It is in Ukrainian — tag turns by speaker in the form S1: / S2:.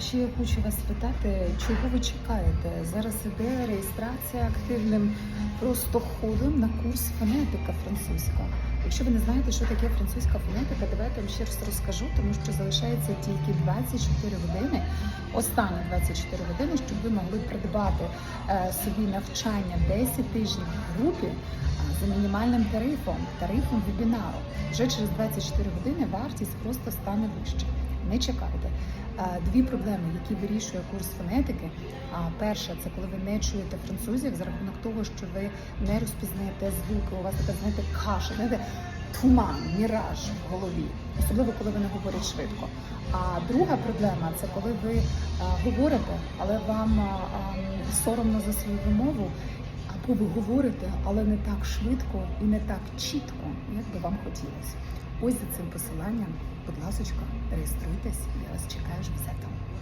S1: Ще я хочу вас спитати, чого ви чекаєте? Зараз іде реєстрація активним просто ходом на курс фонетика французька. Якщо ви не знаєте, що таке французька фонетика, давайте вам ще раз розкажу, тому що залишається тільки 24 години, останні 24 години, щоб ви могли придбати е, собі навчання 10 тижнів в групі за мінімальним тарифом, тарифом вебінару. Вже через 24 години вартість просто стане вище. Не чекайте. Е, Дві проблеми, які вирішує курс фонетики. А перша це коли ви не чуєте французів за рахунок того, що ви не розпізнаєте звуки. У вас така знаєте каша, знаєте, туман, міраж в голові, особливо коли вони говорять швидко. А друга проблема це коли ви е, говорите, але вам а, а, соромно за свою вимову. Або ви говорите, але не так швидко і не так чітко, як би вам хотілося. Ось за цим посиланням, будь ласка, реєструйтесь, я вас чекаю вже все там.